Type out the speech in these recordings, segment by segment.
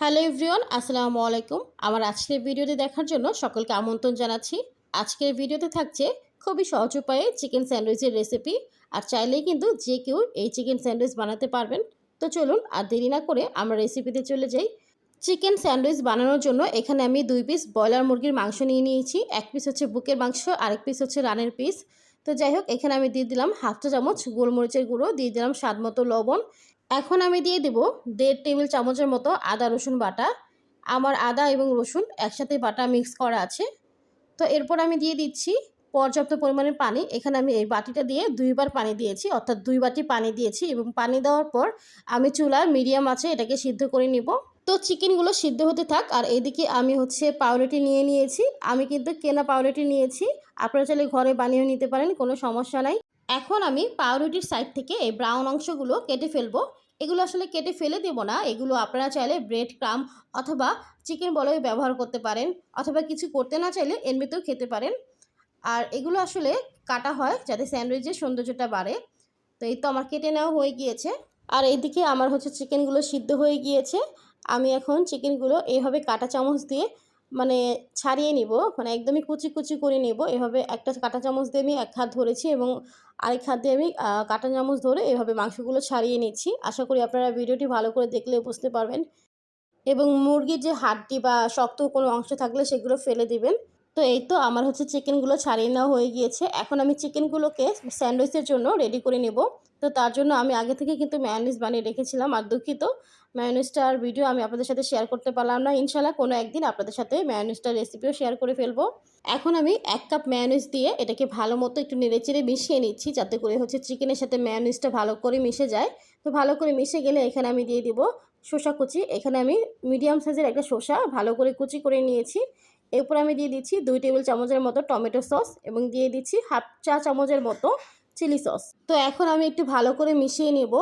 Hello everyone, আসসালামু আলাইকুম। আমার আজকের ভিডিওটি দেখার জন্য সকলকে আমন্ত্রণ জানাচ্ছি। আজকের ভিডিওতে থাকছে খুবই সহজ উপায়ে চিকেন স্যান্ডউইচের রেসিপি। আর চাইলেই কিন্তু যে কেউ এই চিকেন স্যান্ডউইচ বানাতে পারবেন। তো চলুন আর দেরি না করে আমরা রেসিপিতে চলে যাই। চিকেন স্যান্ডউইচ বানানোর জন্য এখানে আমি দুই পিস ব্রয়লার মুরগির মাংস নিয়ে নিয়েছি। এক পিস হচ্ছে বুকের মাংস, আরেক পিস হচ্ছে রানের পিস। তো যাই হোক, এখানে আমি দিয়ে দিলাম হাফ চা চামচ গোলমরিচের গুঁড়ো, দিয়ে দিলাম স্বাদ মতো লবণ এখন আমি দিয়ে দেব দেড় টেবিল চামচের মতো আদা, রসুন বাটা। আমার আদা এবং রসুন একসাথে বাটা মিক্স করা আছে। তো এরপর আমি দিয়ে দিচ্ছি পর্যাপ্ত পরিমাণে পানি। এখানে আমি এই বাটিটা দিয়ে দুইবার পানি দিয়েছি, অর্থাৎ দুই বাটি পানি দিয়েছি এবং পানি দেওয়ার পর আমি চুলার মিডিয়াম আছে এটাকে সিদ্ধ করে নিব। তো চিকেনগুলো সিদ্ধ হতে থাক, আর এদিকে আমি হচ্ছে পাউরুটি নিয়ে নিয়েছি। আমি কিন্তু কেনা পাউরুটি নিয়েছি। আপনারা চাইলে ঘরে বানিয়ে নিতে পারেন, কোনো সমস্যা নাই। এখন আমি পাউরুটির সাইড থেকে এই ব্রাউন অংশগুলো কেটে ফেলব। এগুলো আসলে কেটে ফেলে দেবো না। এগুলো আপনারা চাইলে ব্রেড ক্রাম অথবা চিকেন বলেও ব্যবহার করতে পারেন অথবা কিছু করতে না চাইলে এমনিতেও খেতে পারেন। আর এগুলো আসলে কাটা হয় যাতে স্যান্ডউইচের সৌন্দর্যটা বাড়ে। তো এই তো আমার কেটে নেওয়া হয়ে গিয়েছে। আর এইদিকে আমার হচ্ছে চিকেনগুলো সিদ্ধ হয়ে গিয়েছে। আমি এখন চিকেনগুলো এইভাবে কাটা চামচ দিয়ে মানে ছাড়িয়ে নিব মানে একদমই কুচি কুচি করে নেব। এভাবে একটা কাঁটা চামচ দিয়ে আমি এক হাত ধরেছি এবং আরেক হাত দিয়ে আমি কাঁটা চামচ ধরে এভাবে মাংসগুলো ছাড়িয়ে নিচ্ছি। আশা করি আপনারা ভিডিওটি ভালো করে দেখলে বুঝতে পারবেন। এবং মুরগির যে হাড্ডি বা শক্ত কোনো অংশ থাকলে সেগুলো ফেলে দিবেন। তো এই তো আমার হচ্ছে চিকেনগুলো ছাড়িয়ে নেওয়া হয়ে গিয়েছে। এখন আমি চিকেনগুলোকে স্যান্ডউইচের জন্য রেডি করে নেব। তো তার জন্য আমি আগে থেকে কিন্তু ম্যায়োনিজ বানিয়ে রেখেছিলাম আর দুঃখিত। ম্যায়োনিজটার ভিডিও আমি আপনাদের সাথে শেয়ার করতে পারলাম না। ইনশাল্লাহ কোনো একদিন আপনাদের সাথে ম্যায়োনিজটার রেসিপিও শেয়ার করে ফেলব। এখন আমি এক কাপ ম্যায়োনিজ দিয়ে এটাকে ভালো মতো একটু নেড়েচেড়ে মিশিয়ে নিচ্ছি যাতে করে হচ্ছে চিকেনের সাথে ম্যায়োনিজটা ভালো করে মিশে যায়। তো ভালো করে মিশে গেলে এখানে আমি দিয়ে দিব শসা কুচি। এখানে আমি মিডিয়াম সাইজের একটা শসা ভালো করে কুচি করে নিয়েছি। এরপর আমি দিয়ে দিচ্ছি দুই টেবিল চামচের মতো টমেটো সস এবং দিয়ে দিচ্ছি হাফ চা চামচের মতো চিলি সস। তো এখন আমি একটু ভালো করে মিশিয়ে নেব।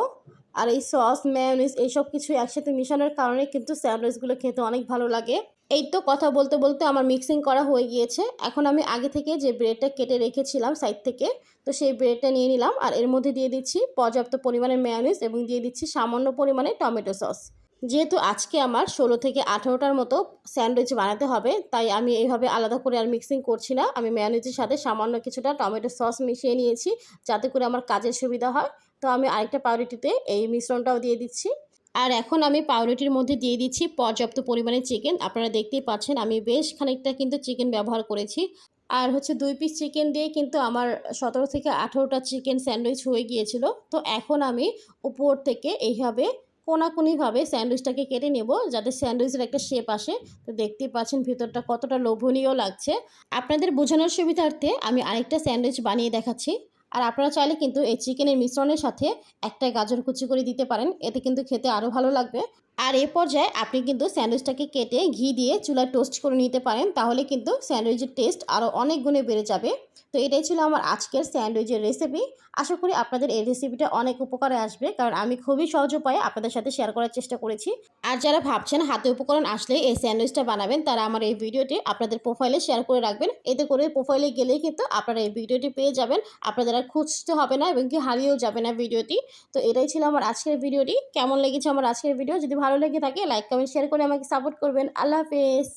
আর এই সস ম্যায়োনিজ এইসব কিছু একসাথে মিশানোর কারণে কিন্তু স্যান্ডউইচগুলো খেতে অনেক ভালো লাগে। এই তো কথা বলতে বলতে আমার মিক্সিং করা হয়ে গিয়েছে। এখন আমি আগে থেকে যে ব্রেডটা কেটে রেখেছিলাম সাইড থেকে, তো সেই ব্রেডটা নিয়ে নিলাম। আর এর মধ্যে দিয়ে দিচ্ছি পর্যাপ্ত পরিমাণে ম্যায়োনিজ এবং দিয়ে দিচ্ছি সামান্য পরিমাণে টমেটো সস। যেহেতু আজকে আমার ষোলো থেকে আঠেরোটার মতো স্যান্ডউইচ বানাতে হবে, তাই আমি এইভাবে আলাদা করে আর মিক্সিং করছি না। আমি ম্যানেজের সাথে সামান্য কিছুটা টমেটো সস মিশিয়ে নিয়েছি, যাতে করে আমার কাজের সুবিধা হয়। তো আমি আরেকটা পাউরুটিতে এই মিশ্রণটাও দিয়ে দিচ্ছি। আর এখন আমি পাউরুটির মধ্যে দিয়ে দিচ্ছি পর্যাপ্ত পরিমাণে চিকেন আপনারা দেখতেই পাচ্ছেন আমি বেশ খানিকটা কিন্তু চিকেন ব্যবহার করেছি। আর হচ্ছে দুই পিস চিকেন দিয়ে কিন্তু আমার সতেরো থেকে আঠেরোটা চিকেন স্যান্ডউইচ হয়ে গিয়েছিল। তো এখন আমি উপর থেকে এইভাবে কোনাকুনিভাবে স্যান্ডউইচটাকে কেটে নেব যাতে স্যান্ডউইচের একটা শেপ আসে। তো দেখতেই পাচ্ছেন ভিতরটা কতটা লোভনীয় লাগছে। আপনাদের বোঝানোর সুবিধার্থে আমি আরেকটা স্যান্ডউইচ বানিয়ে দেখাচ্ছি। আর আপনারা চাইলে কিন্তু এই চিকেনের মিশ্রণের সাথে একটা গাজর কুচি করে দিতে পারেন। এতে কিন্তু খেতে আরও ভালো লাগবে। আর এ পর্যায়ে আপনি কিন্তু স্যান্ডউইচটাকে কেটে ঘি দিয়ে চুলায় টোস্ট করে নিতে পারেন, তাহলে কিন্তু স্যান্ডউইচের টেস্ট আরও অনেক গুণে বেড়ে যাবে। তো এটাই ছিল আমার আজকের স্যান্ডউইচের রেসিপি আশা করি আপনাদের এই রেসিপিটা অনেক উপকারে আসবে, কারণ আমি খুবই সহজ উপায়ে আপনাদের সাথে শেয়ার করার চেষ্টা করেছি। আর যারা ভাবছেন হাতে উপকরণ আসলে এই স্যান্ডউইচটা বানাবেন, তারা আমার এই ভিডিওটি আপনাদের প্রোফাইলে শেয়ার করে রাখবেন। এতে করে প্রোফাইলে গেলেই কিন্তু আপনারা এই ভিডিওটি পেয়ে যাবেন। আপনাদের আর খুঁজতে হবে না এবং কি হারিয়েও যাবে না ভিডিওটি। তো এটাই ছিল আমার আজকের ভিডিওটি। কেমন লেগেছে আমার আজকের ভিডিও? যদি ভালো লেগে থাকে লাইক কমেন্ট শেয়ার করে আমাকে সাপোর্ট করবেন। আল্লাহ হাফেজ।